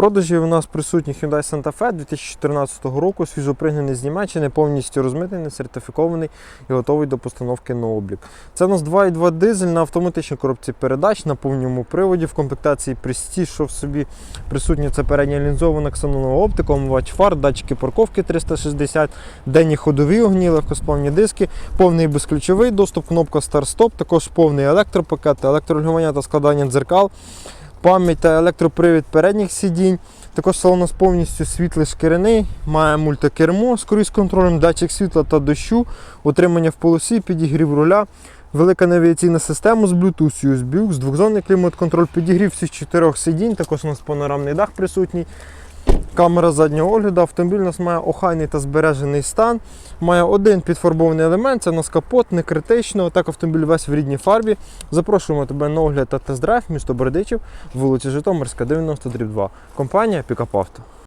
продажі у нас присутній Hyundai Santa Fe 2014 року, свіжопригнаний з Німеччини, повністю розмитнений, сертифікований і готовий до постановки на облік. Це у нас 2,2 дизель на автоматичній коробці передач на повному приводі. В комплектації що в собі присутня це передня лінзована ксенонова оптика, омивач фар, датчики парковки 360, денні ходові огні, легкосплавні диски, повний безключовий доступ, кнопка старт-стоп, також повний електропакет, електрорегулювання та складання дзеркал, пам'ять та електропривід передніх сидінь. Також салон з повністю світлий шкіряний, має мультикермо з круїз-контролем, датчик світла та дощу, утримання в полосі, підігрів руля, велика навіаційна система з Bluetooth, USB, з двохзонний клімат-контроль, підігрів всіх чотирьох сидінь, також у нас панорамний дах присутній. Камера заднього огляду, автомобіль у нас має охайний та збережений стан. Має один підфарбований елемент, це у нас капот, не критично. Так автомобіль весь в рідній фарбі. Запрошуємо тебе на огляд та тест-драйв, місто Бердичів, вулиця Житомирська, 90 2. Компанія Пікап Авто.